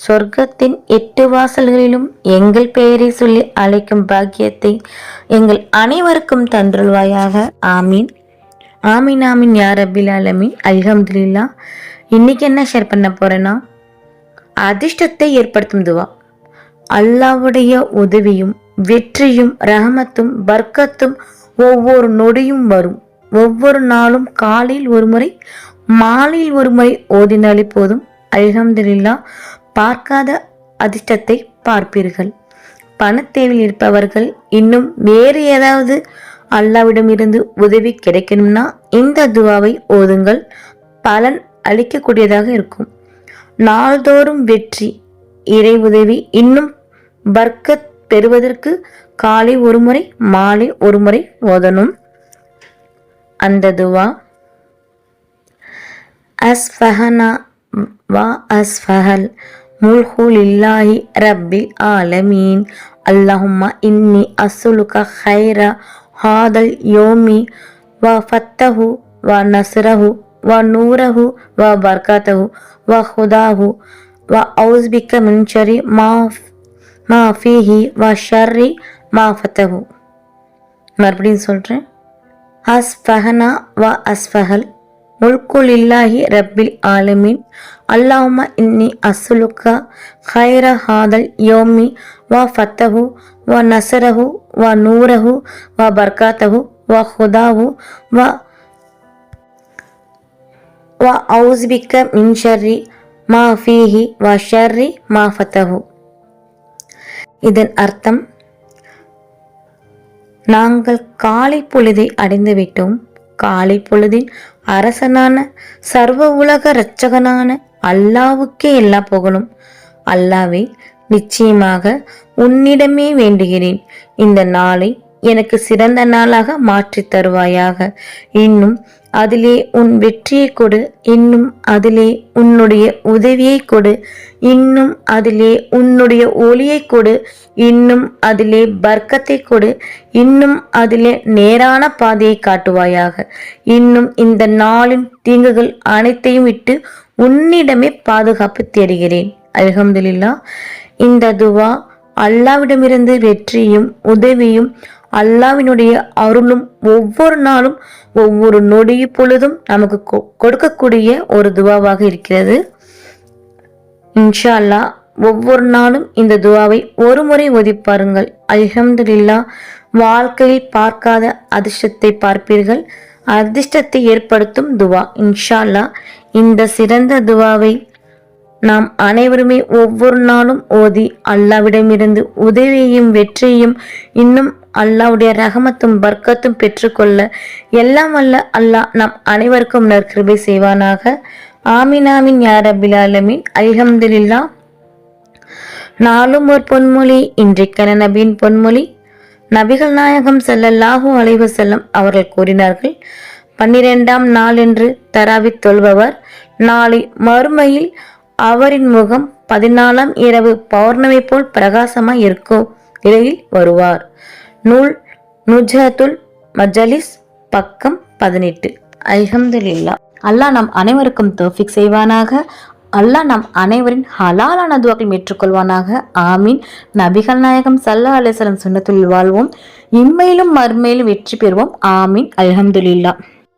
சொர்க்கத்தின் எட்டு வாசல்களிலும் எங்கள் பெயரை சொல்லி அழைக்கும் பாக்கியத்தை எங்கள் அனைவருக்கும் தந்துருள்வாயாக. ஆமீன். ஆமீன் ஆமீன் யார் அபில் ஆலமீன். அல்ஹம்துல்லா இன்னைக்கு என்ன ஷேர் பண்ண போறேன்னா அதிர்ஷ்டத்தை ஏற்படுத்தும் துவா. அல்லாவுடைய உதவியும் வெற்றியும் ரஹமத்தும் பர்க்கத்தும் ஒவ்வொரு நொடியும் வரும். ஒவ்வொரு நாளும் காலையில் ஒரு முறை மாலையில் ஒரு முறை ஓதினாலே போதும். அல்ஹம்துலில்லா. பார்க்காத அதிர்ஷ்டத்தை பார்ப்பீர்கள். பணத்தேவில் இருப்பவர்கள் இன்னும் வேறு ஏதாவது அல்லாவிடம் இருந்து உதவி கிடைக்கணும்னா இந்த துவாவை ஓதுங்கள். பலன் அளிக்கக்கூடியதாக இருக்கும். நாள்தோறும் வெற்றி இறை உதவி இன்னும் வர்க்க பெறுவதற்கு காலை ஒரு முறை மாலை ஒரு முறை ஓதணும். அந்த துவா. அஸ்ஃபஹனா வா அஸ்ஃபஹல் முல்ஹுலில்லாஹி ரப்பில் ஆலமீன். அல்லாஹும்ம இன்னி அசுலுக ஹைர ஹாதல் யோமி வ ஃபத்தஹு வ நஸ்ரஹு வ நூரஹு வ பர்கதஹு வ ஹுதாஹு வ ஔஸ்பிக்க மின் ஷரி மா மா ஃபீஹி வ ஷர்ரி மா ஃபத்தஹு. மறுபடியும் சொல்கிறேன் அஸ்ஃபஹனா வ அஸ்ஃபஹல். முல்குல் இல்லாஹி ரப்பில் ஆலமின். அல்லாம இன்னி அசுலுக்கா ஹைர ஹாதல் யோமி வ ஃபத்தஹு வ நசரஹு வ நூரஹு வ பர்காத்தஹு வ ஹுதாஹு வ வ ஔஸ்பிக்க மின் ஷர்ரி மா ஃபீஹி வ ஷர்ரி மா ஃபத்தஹு. இதன் அர்த்தம் நாங்கள் காலை பொழுதை அடைந்து விட்டோம் காலை பொழுதின் அரசனான சர்வ உலக இரட்சகனான அல்லாவுக்கே எல்லா புகழும். அல்லாவே நிச்சயமாக உன்னிடமே வேண்டுகிறேன். இந்த நாளை எனக்கு சிறந்த நாளாக மாற்றித் தருவாயாக. இன்னும் அதிலே உன் வெற்றியை கொடு. இன்னும் அதிலே உன்னுடைய உதவியை கொடு. இன்னும் அதிலே உன்னுடைய ஒளியை கொடு. இன்னும் அதிலே பர்க்கத்தை கொடு. இன்னும் அதிலே நேரான பாதையை காட்டுவாயாக. இன்னும் இந்த நாளின் தீங்குகள் அனைத்தையும் விட்டு உன்னிடமே பாதுகாப்பு தேடுகிறேன். அலகம்துல்லா இந்த துவா அல்லாவிடமிருந்து வெற்றியும் உதவியும் அல்லாவினுடைய அருளும் ஒவ்வொரு நாளும் ஒவ்வொரு நொடி பொழுதும் நமக்கு கொ- கொடுக்கக்கூடிய ஒரு துவாவாக இருக்கிறது. இன்ஷா அல்லாஹ் ஒவ்வொரு நாளும் இந்த துவாவை ஒரு முறை ஒதிப்பாருங்கள் பாருங்கள் அல்ஹம்துலில்லா வாழ்க்கையில் பார்க்காத அதிர்ஷ்டத்தை பார்ப்பீர்கள். அதிர்ஷ்டத்தை ஏற்படுத்தும் துவா. இன்ஷா அல்லாஹ் இந்த சிறந்த துவாவை நாம் அனைவருமே ஒவ்வொரு நாளும் ஓதி அல்லாவிடமிருந்து உதவியையும் வெற்றியையும் இன்னும் அல்லாவுடைய ரகமத்தும் பர்க்கத்தும் பெற்றுக்கொள்ள எல்லாம் அல்ல அல்லாஹ் நம் அனைவருக்கும் நற்கிருபை செய்வானாக. ஆமீன் ஆமீன் யா ரபில் அல்ஹம்துலில்லா நாளும் ஒரு பொன்மொழி இன்றைக்கான நபியின் பொன்மொழி. நபிகள் நாயகம் செல்லல்லாஹு அலைவு செல்லம் அவர்கள் கூறினார்கள் பன்னிரெண்டாம் நாளென்று தராவித் தொல்பவர் நாளை மறுமையில் அவரின் முகம் பதினாலாம் இரவு பௌர்ணமி போல் பிரகாசமாய் இருக்கும் நிலையில் வருவார். நூல் நுஜாத்துல் மஜலிஸ் பக்கம் பதினெட்டு. அல்ஹம்துலில்லா அல்லாஹ் நம் அனைவருக்கும் தோஃபிக் செய்வானாக. அல்லாஹ் நம் அனைவரின் ஹலாலான துவாக்கள் ஏற்றுக்கொள்வானாக. ஆமீன். நபிகள் நாயகம் சல்லா அலிஸ்லம் சுண்ணத்துள் வாழ்வோம். இம்மையிலும் மறுமையிலும் வெற்றி பெறுவோம். ஆமீன். அல்ஹம்துலில்லா